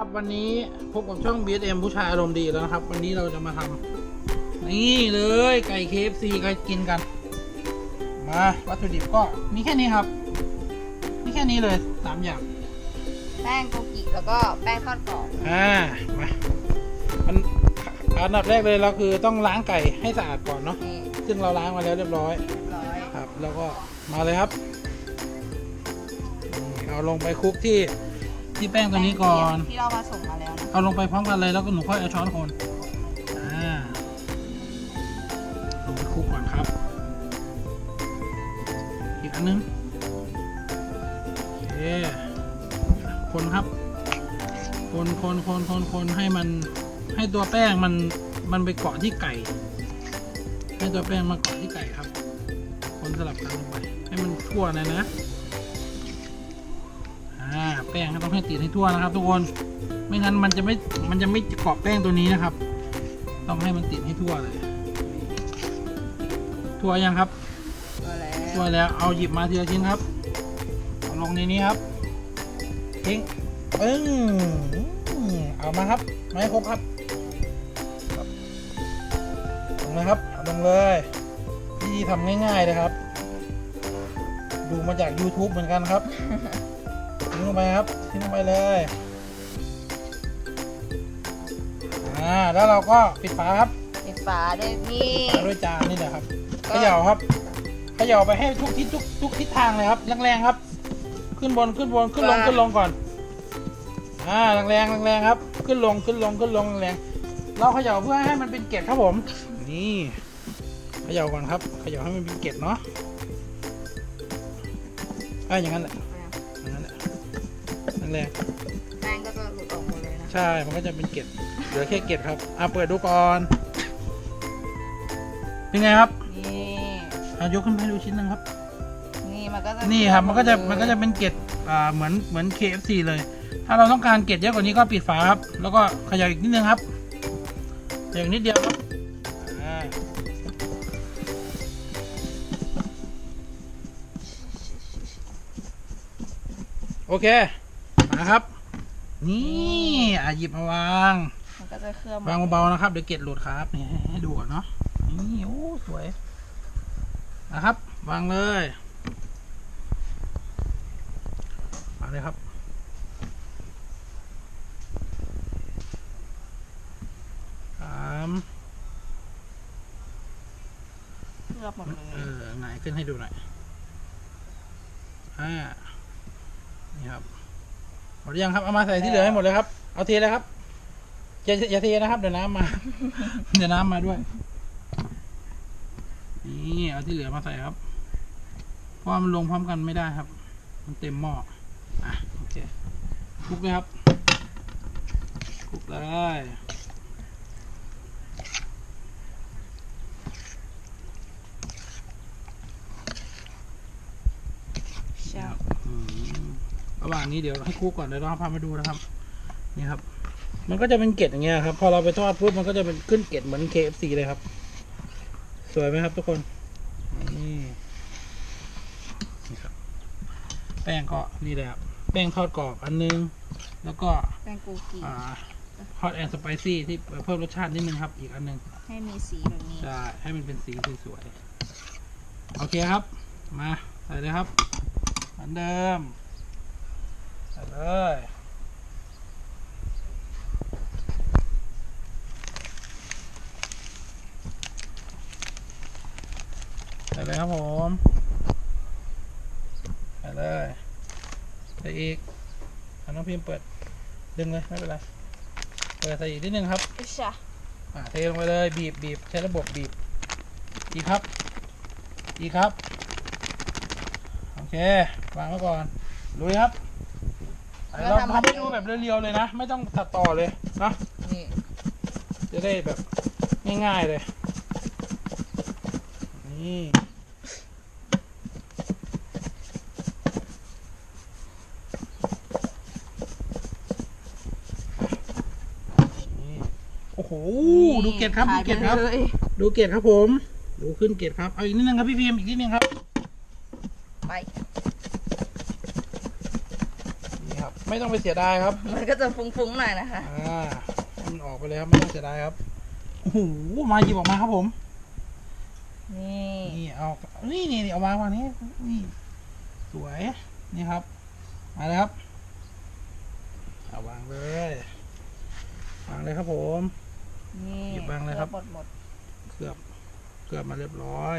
ครับวันนี้พบกับช่อง BSM ผู้ชายอารมณ์ดีแล้วนะครับ วันนี้เราจะมาทำนี่เลยไก่ KFC ก็กินกัน มาวัตถุดิบก็มีแค่นี้ครับ มีแค่นี้เลยสามอย่าง แป้งโกกิแล้วก็แป้งทอดกรอบอ่ามามันอันดับแรกเลยเราคือต้องล้างไก่ให้สะอาดก่อนเนาะนี่ซึ่งเราล้างมาแล้วเรียบร้อยเรียบร้อย ครับ แล้วก็มาเลยครับนี่เอาลงไปคลุกที่ ที่แป้งตัวนี้ก่อน ที่เรามาส่งมาแล้วนะเอาลงไปพร้อมกันเลยแล้วก็หนูค่อยเอาช้อนคนอ่าลงไปคลุกก่อนครับ อีกอันนึงโอเคคนครับ คนคนคนคนคนให้มันให้ตัวแป้งมันมันไปเกาะที่ไก่ ให้ตัวแป้งมาเกาะที่ไก่ครับ คนสลับกันลงไปให้มันทั่วเลยนะอ่า แป้งต้องให้ติดให้ทั่วนะครับ ทุกคนไม่งั้นมันจะไม่มันจะไม่เกาะแป้งตัวนี้นะครับ ต้องให้มันติดให้ทั่วเลย ทั่วยังครับมาแล้วทั่วแล้วเอาหยิบมาทีละชิ้นครับเอาลงในนี้ครับทิ้งปึ้งเอามาครับมาให้ครบครับครับลงเลยครับเอาลงเลยวิธีทำง่ายๆเลยครับ ดูมาจาก YouTube เหมือนกันครับทิ้ง ลงไปครับทิ้งลงไปเลยอ่าแล้วเราก็ปิดฝาครับปิดฝาด้วยนี่ฝาด้วยจานนี่แหละครับเขย่าครับเขย่าไปให้ทุกทิศทุกทุกทิศทางเลยครับแรงๆครับ ขึ้นบนขึ้นบนขึ้นลงขึ้นลงก่อนอ่าแรงๆแรงๆครับ ขึ้นลงขึ้นลงขึ้นลงแรงๆเราเขย่าเพื่อให้มันเป็นเกล็ดครับผม นี่เขย่าก่อนครับเขย่าให้มันเป็นเกล็ดเนาะอ่าอย่างนั้นแหละ แรงๆแป้งก็จะหลุดออกหมดเลยนะใช่ มันก็จะเป็นเกล็ด เหลือแค่เกล็ดครับ อะเปิดดูก่อน เป็นไงครับนี่อะยกขึ้นมาให้ดูชิ้นหนึงครับ นี่มันก็จะนี่ครับ มันก็จะหดเลยมันก็จะเป็นเกล็ด อ่า เหมือน เหมือน KFC เลย ถ้าเราต้องการเกล็ดเยอะกว่านี้ก็ปิดฝาครับ แล้วก็เขยับอีกนิดนึงครับเขยับอีกนิดเดียวครับ อ่า โอเค มาครับ นี่อะหยิบมาวางมันก็จะเคลือบวางเบาๆนะครับเดี๋ยวเกล็ดหลุดครับนี่ให้ให้ดูก่อนเนาะนี่โอ้สวยนะครับ วางเลยวางเลยครับสามเคลือบหมดเลเอยอหงายขึ้นให้ดูหน่อยอ่านี่ครับห มดยังครับ เอามาใส่ที่เหลือให้หมดเลยครับ เอาเทเลยครับอย่าอย่าเทนะครับเดี๋ยวน้ำมา เดี๋ยวน้ำมาด้วย นี่เอาที่เหลือมาใส่ครับ เพราะว่ามันลงพร้อมกันไม่ได้ครับ มันเต็มหม้อ อะโอเคคลุกเลยครับคลุกเลยใช่อืม ระหว่างนี้เดี๋ยวให้คลุกก่อนเดี๋ยวเราพามาดูนะครับ นี่ครับ มันก็จะเป็นเกล็ดอย่างเงี้ยครับ พอเราไปทอดปุ๊บมันก็จะเป็นขึ้นเกล็ดเหมือน KFC เลยครับ สวยไหมครับทุกคนนี่นี่ครับ แป้งก็นี่แหละครับแป้งทอดกรอบอันนึง แล้วก็แป้งโกกิอ่าฮอตแอนด์สไปซี่ที่เพิ่มรสชาตินิดนึงครับ อีกอันนึง ให้มีสีแบบนี้ใช่ให้มันเป็นสีสวยๆโอเคครับ มาใส่เลยครับ เหมือนเดิม ใส่เลยใส่เลยครับผมใส่เลยใส่อีกเอาน้องพิมพ์เปิด ดึงเลย ไม่เป็นไร เปิดใส่อีกนิดนึงครับ อิชะอ่าเทลงไปเลย บีบบีบใช้ระบบบีบ อีกครับ อีกครับ โอเค วางไว้ก่อนลุยครับ เราทำให้ดูแบบเรียวๆเลยนะ ไม่ต้องตัดต่อเลยนะนี่จะได้แบบง่ายๆเลย นี่นี่โอ้โห ดูเกล็ดครับ ดูเกล็ดครับหายไปเลยดูเกตครับผม ดูขึ้นเกตครับ เอาอีกนิดนึงครับพี่พิมพ์อีกนิดนึงครับ ไปนี่ครับไม่ต้องไปเสียดายครับ มันก็จะฟุ้งๆหน่อยนะคะ อ่าให้มันออกไปเลยครับไม่ต้องเสียดายครับโอ้โหมาหยิบออกมาครับผม นี่นี่เอานี่นี่นี่เอาวางวางนี้นี่สวยนี่ครับมาเลยครับเอาวางเลยวางเลยครับผม นี่หยิบบ้างเลยครับ หมดหมดเคลือบเคลือบมาเรียบร้อย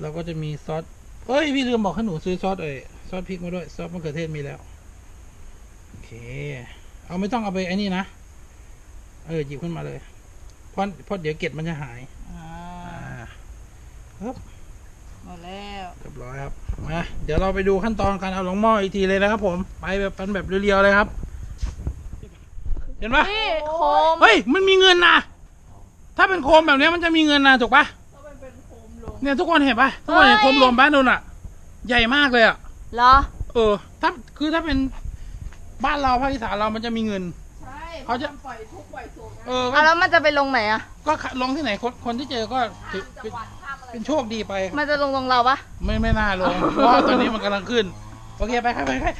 เราก็จะมีซอสเอ้ยพี่ลืมบอกให้หนูซื้อซอสเอ้ยซอสพริกมาด้วยซอสมะเขือเทศมีแล้วโอ เค เอาไม่ต้องเอาไปไอ้นี่นะ เออหยิบขึ้นมาเลย เพราะเพราะเดี๋ยวเกล็ดมันจะหายอ่าอ่าครับหมดแล้วเรียบร้อยครับมาเดี๋ยวเราไปดูขั้นตอนการเอาลงหม้ออีกทีเลยนะครับ ผมไปแบบเป็นแบบเรียวๆเลยครับ เห็นปะนี่โคมเฮ้ยมันมีเงินนะถ้าเป็นโคมแบบเนี้ยมันจะมีเงินนะถูกปะเนี่ยทุกคนเห็นปะทุกคนเห็นโคมรวมบ้านนู่นอะ ใหญ่มากเลยอะเหรอเออ ถ้าคือถ้าเป็น บ้านเราภาคอีสานเรามันจะมีเงิน ใช่เขาจะ ปล่อยทุกปล่อยสูงเออก็อะแล้วมันจะไปลงไหนอะ ก็ลงที่ไหนคนคนที่เจอก็ถือเป็นเป็นโชคดีไป มันจะลงตรงเราปะ ไม่ไม่น่าลง เพราะว่าตอนนี้มันกำลังขึ้น โอเคไปครับไปครับ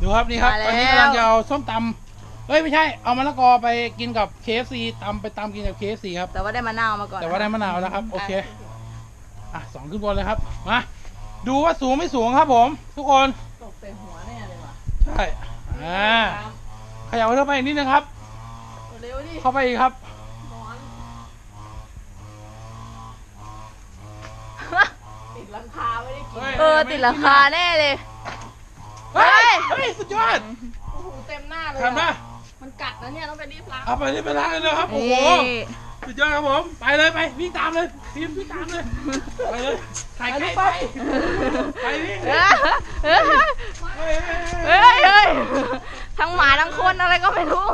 ดูครับนี่ครับมาแล้ว ตอนนี้กำลังจะเอาส้มตำเฮ้ยไม่ใช่เอามะละกอไปกินกับ KFC ตำไปตำกินกับ KFC ครับ แต่ว่าได้มะนาวมาก่อนแต่ว่าได้มะนาวแล้วครับ โอเคอะสองขึ้นบนเลยครับมาดูว่าสูงไม่สูงครับผม ทุกคนตกใส่หัวแน่เลยว่ะใช่ อ่าขยับเข้าไปอีกนิดนึงครับ เร็วดิเข้าไปอีกครับนอนติดหลังคาไม่ได้กินฮ้ยเออติดหลังคาแน่เลยเฮ้ยเฮ้ย เฮ้ย สุดยอดโอ้โหเต็มหน้าเลยทำนะมันกัดนะเนี่ยต้องไปรีบล้างเอาไปเลยไปล้างเลยนะครับ โอ้โหสุดยอดครับผม ไปเลยไปวิ่งตามเลยทีมวิ่งตามเลย ไปเลยถ่ายใกล้ไป ไปวิ่งเฮ้ยเฮ้ย เฮ้ยเฮ้ยทั้งหมาทั้งคนอะไรก็ไม่รู้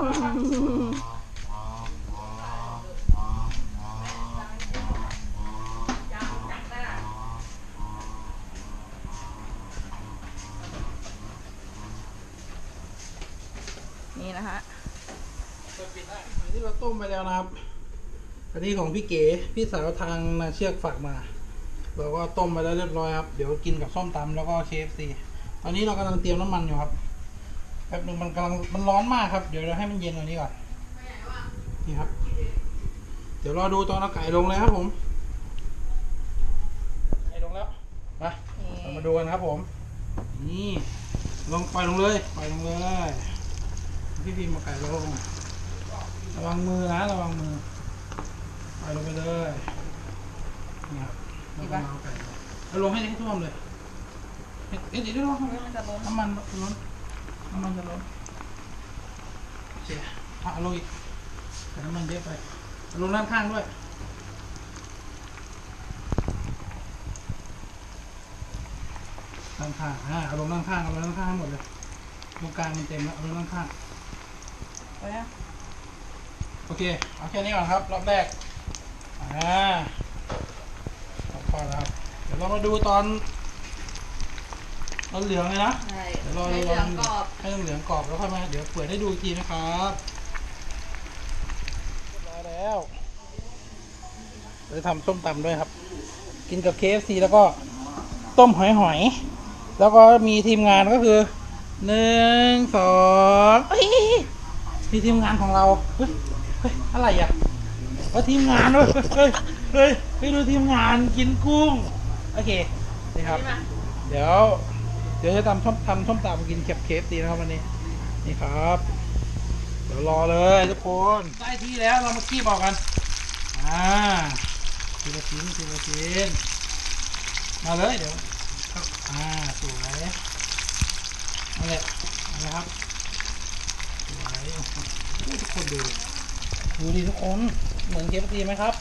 นี่นะฮะ อันนี้เราต้มไปแล้วนะครับ อันนี้ของพี่เก๋พี่สาวทางนาเชือกฝากมา เราก็ต้มไปแล้วเรียบร้อยครับ เดี๋ยวกินกับส้มตำแล้วก็ KFC ตอนนี้เรากำลังเตรียมน้ำมันอยู่ครับแป๊บหนึงมันกำลังมันร้อนมากครับ เดี๋ยวเราให้มันเย็นกว่านี้ก่อนนี่ครับ เดี๋ยวรอดูตอนเอาไก่ลงเลยครับผมไก่ลงแล้วมาเรามาดูกันครับผม นี่ลงปล่อยลงเลยปล่อยลงเลยพี่พิมพ์มาไก่ลงระวังมือนะระวังมือปล่อยลงไปเลยนี่ครับแล้วก็เอาไก่ลงเอาลงให้ให้ท่วมเลย เอ๊ะเดี๋ยวเดี๋ยวน้ำมันล้นน้ำมันจะล้นโอเคอะอาลงอีกแต่น้ำมันเยอะไปอาลงด้านข้างด้วยด้านข้างอ่าเอาลงด้านข้างเอาลงด้านข้างให้หมดเลยตรงกลางมันเต็มแล้วเอาลงด้านข้างไปนะโอเคเอาแค่นี้ก่อนครับรอบแรกอ่าพอแล้วครับเดี๋ยวเรามาดูตอน ตอนเหลืองเลยนะใช่เดี๋ยวรอให้เหลืองกรอบให้เหลืองกรอบแล้วค่อยมาเดี๋ยวเปิดให้ดูอีกทีนะครับเรียบรอแล้วจะทำส้มตำด้วยครับ กินกับ KFC แล้วก็ต้มหอยหอยแล้วก็มีทีมงานก็คือหนึ่งสองเอ้ยมีทีมงานของเราเฮ้ยเฮ้ยอะไรอะว่าทีมงานเว้ยเฮ้ยเฮ้ยเฮ้ยดูทีมงานกินกุ้ง โอเค นี่ครับ เดี๋ยว ดี๋ยวจะทำส้มทำส้มตำกินเก็บเคฟดีนะครับวันนี้ นี่ครับ เดี๋ยวรอเลยทุกคนได้ที่แล้วเรามาขี้บอกกัน อ่าทีละชิ้นทีละชิ้นมาเลยเดี๋ยวครับอ่าสวยนั่นแหละนะครับสวยโอ้โหทุกคนดูดูดิทุกคนเหมือนเคฟซีไหมครับ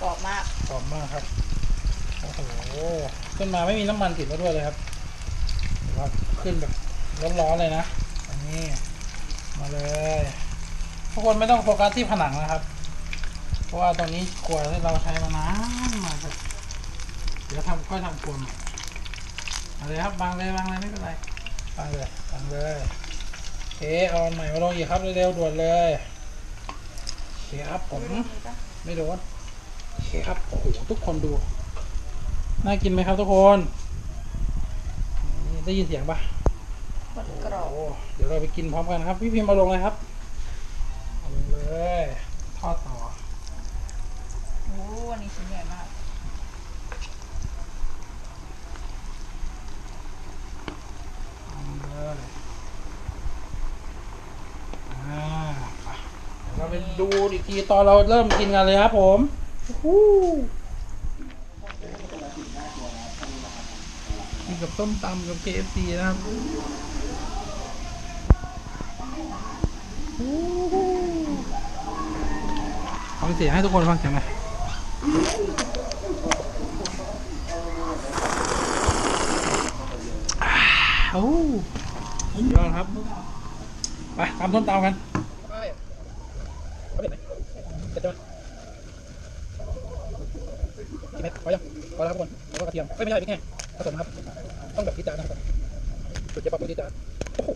กรอบมากกรอบมากครับโอ้โหขึ้นมาไม่มีน้ำมันติดมาด้วยเลยครับเดี๋ยวครับ ขึ้นแบบร้อนๆเลยนะ อันนี้มาเลย ทุกคนไม่ต้องโฟกัสที่ผนังนะครับ เพราะว่าตอนนี้ครัวที่เราใช้มานานมาเดี๋ยวทำค่อยทำครัวใหม่เอาเลยครับบางเลยบางเลยไม่เป็นไรบางเลยบางเลยโอเอาอันใหม่มาลงอีกครับเร็วๆด่วนเลยโอเคครับผมไม่โดนโอเคครับโอ้โหทุกคนดู น่ากินไหมครับทุกคน ได้ยินเสียงปะหมดกรอบโอ้เดี๋ยวเราไปกินพร้อมกันครับ พี่พิมพ์มาลงเลยครับเอาลงเลยทอดต่อโอ้วันนี้ชิ้นใหญ่มาก เอาลงเลยอ่าไปเดี๋ยวเราไปดูอีกทีตอนเราเริ่มกินกันเลยครับผมฮู้กิ กับส้มตำกับ KFC นะครับฟังเสียงให้ทุกคนฟังเสียงหน่อยอ้ยอดครับ ไปตามส้มตำกันไปเอาเด็ดไหนเด็ดจังกี่เม็ดพอยังพอแล้วครับทุกคนแล้วก็กระเทียมเอ้ยไม่ใช่พริกแห้งผสมครับ ต้องแบบที่จานนะครับจุดเจ๊ปอบที่จานโอ้โห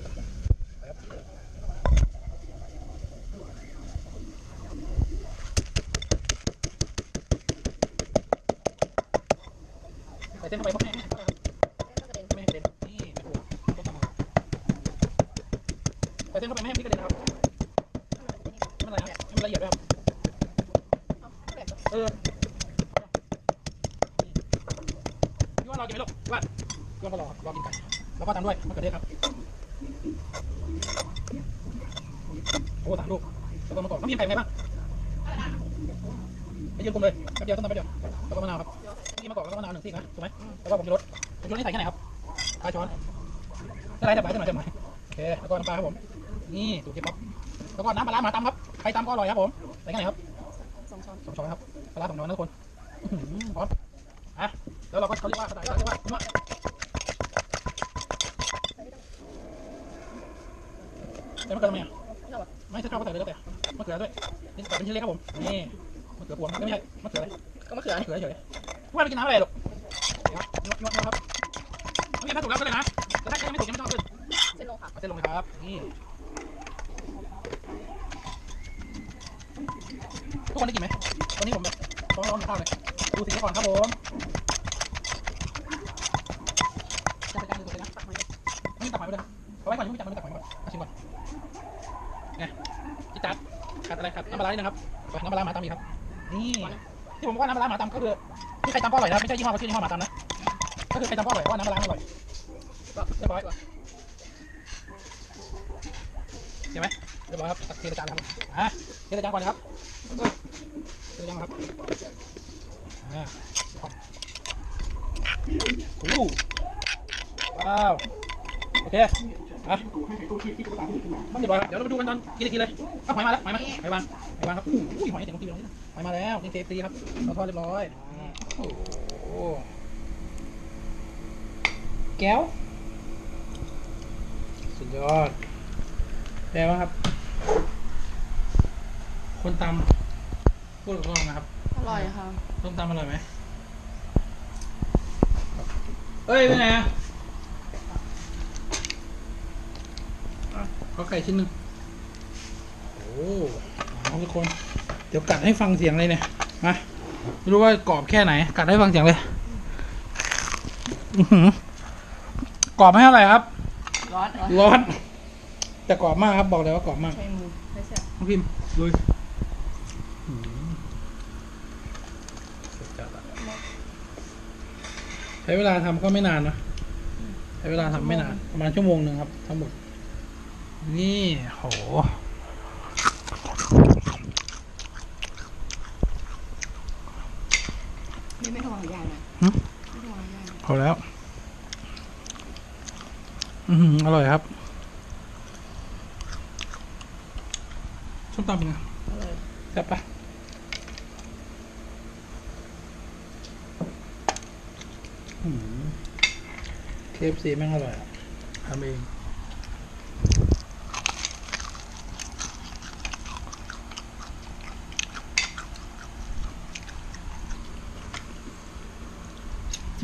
ไปครับ ใส่เส้นเข้าไปพวกแห้งๆครับไม่กระเด็นนี่ไม่โอ้โหต้มตำครับใส่เส้นเข้าไปไม่พริกระเด็นครับไม่เป็นไรครับให้มันละเอียดด้วยครับเออพี่ว่าเรากินไหมลูกว่าพี่ว่าก็รอครับรอกินไก่แล้วก็ตามด้วยมะเขือเทศครับโอ้สามลูกแล้วก็มะกอกต้องมีไข่ไงบ้างไปยืนกลุ่มเลยแป๊บเดียวต้นตำแป๊บเดียวแล้วก็มะนาวครับะกอกแล้วก็มะนาวหนึ่งซีกนะถูกไหมแล้วก็ผมจะรสผมจะรสนี่ใส่แค่ไหนครับปลายช้อนอะไรแต่ปลายจะหน่อยจะหน่อยโอเคแล้วก็น้ำปลาครับผม นี่สูตรเจ๊ป๊อปแล้วก็น้ำปลาร้าหมาตำครับใครตำก็อร่อยครับผมใส่แค่ไหนครับสองช้อนสองช้อนครับปลาร้าสองช้อนนะทุกคนอื้อหือพร้อมอะแล้วเราก็เขาเรียกว่าภาษาอีสานเรียกว่านัวใส่มะเขือทำไมอะไม่ใช่ข้าวก็ใส่เลยแล้วแต่มะเขือด้วยนี่ใส่เป็นชิ้นเล็กครับผมนี่มะเขือพวงไม่ใช่มะเขืออะไรก็มะเขือมะเขือเฉยๆพ วกเราไปกินน้ำอะไรลูกเดี๋ยวนัวนัวนัวครับเอาเย็นถ้าถูกแล้วก็เลยนะแต่ถ้ายังไม่ถูกยังไม่ต้องขึ้นเส้นลงค่ะเอาเส้นลงเลยครับนี่ทุกคนได้กินไหมตอนนี้ผมแบบร้อนร้อนข้าวเลยดูสีก่อนครับผมจะไปการดูตัวนะตักใหม่ไม่ตักใหม่ไปเลยเอาไว้ก่อนยังไม่จับมันตักใหม่ก่อนเอาชิมก่อนไงจิจัดขาดอะไรขาดน้ำปลาร้านิดนึงครับไปน้ำปลาร้าหมาตำอีกครับ นี่ที่ผมว่าน้ำปลาร้าหมาตำก็คือ ที่ใครตำก็ออร่อยนะไม่ใช่ยี่ห้อเขาชื่อยี่ห้อหมาตำนะก็คือใครตำก็ออร่อยว่าน้ำปลาร้าอร่อยเรียบร้อยใช่ไหมเรียบร้อยครับตักเทจานครับอะเทจานก่อนนะครับเทจานครับอ่าโอ้ว้าวโอเค อะมันเรียบร้อยครับเดี๋ยวเราไปดูกันตอนกินอีกทีเลยเอาหอยมาแล้วหอยมาหอยวางหอยวางครับอุ้ยหอยเสียงของทีวีตรงนี้นะหอยมาแล้วนี่เทปซีครับเราทอดเรียบร้อยอ่าโอ้โหแก้วสุดยอดแปลว่าครับ คนตำพูดกับตรงนะครับอร่อยค่ะต้มตำอร่อยไหมเอ้ยเป็นไงอะ อะขอไก่ชิ้นหนึ่งโอ้เอาทุกคน เดี๋ยวกัดให้ฟังเสียงเลยเนี่ยมาไม่รู้ว่ากรอบแค่ไหน กัดให้ฟังเสียงเลยอื้อหือกรอบไม่เท่าไหร่ครับ ร้อนร้อนร้อน แต่กรอบมากครับบอกเลยว่ากรอบมากใช้มือไม่ใช่น้องพิมพ์ลุยใช้เวลาทำก็ไม่นานนะใช้เวลาทำไม่นาน ประมาณชั่วโมงหนึ่งครับ ทั้งหมด นี่โหนี่ไม่ทวงยายนะหึไม่ทวงยายพอแล้ว อือหืออร่อยครับส้มตำเป็นไงอร่อยแซ่บปะเคฟซีแม่งอร่อยอะทำเอง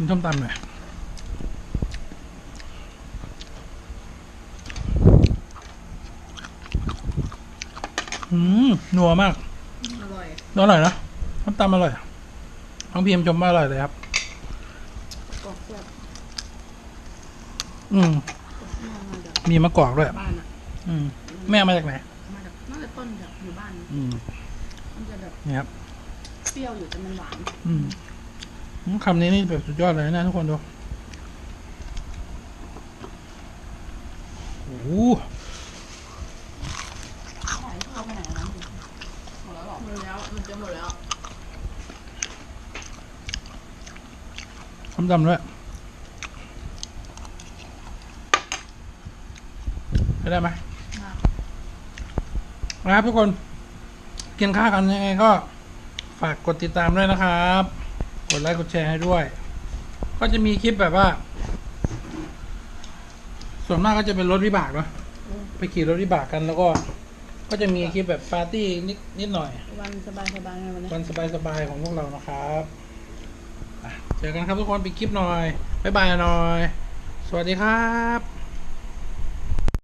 จิ้มส้มตำหน่อยอืมนัวมากอร่อยอร่อยนะส้มตำอร่อยน้องพีมชมว่าอร่อยเลยครับกรอบแซ่บอืมมากเลยเดี๋ยวมีมะกอกด้วยบ้านอะอืมแม่เอามาจากไหนมาจากน่าจะต้นจากอยู่บ้านอืมมันจะแบบนี่ครับเปรี้ยวอยู่แต่มันหวาน อืมอืม คำนี้นี่แบบสุดยอดเลยนะทุกคนดูโอ้โหไหนเข้าไปไหนแล้วหมดแล้วหรอหมดแล้วมันจะหมดแล้วคำดำด้วยไปได้ไหมนะครับทุกคนกินข้าวกันยังไงก็ฝากกดติดตามด้วยนะครับ กดไลค์กดแชร์ให้ด้วย ก็จะมีคลิปแบบว่า ส่วนมากก็จะเป็นรถวิบากเนาะไปขี่รถวิบากกันแล้วก็ ก็จะมีคลิปแบบปาร์ตี้นิดนิดหน่อย วันสบายสบายๆไงวันนี้ วันสบายๆของพวกเรานะครับอะเจอกันครับทุกคนปิดคลิปหน่อยบ๊ายบายหน่อย สวัสดีครับ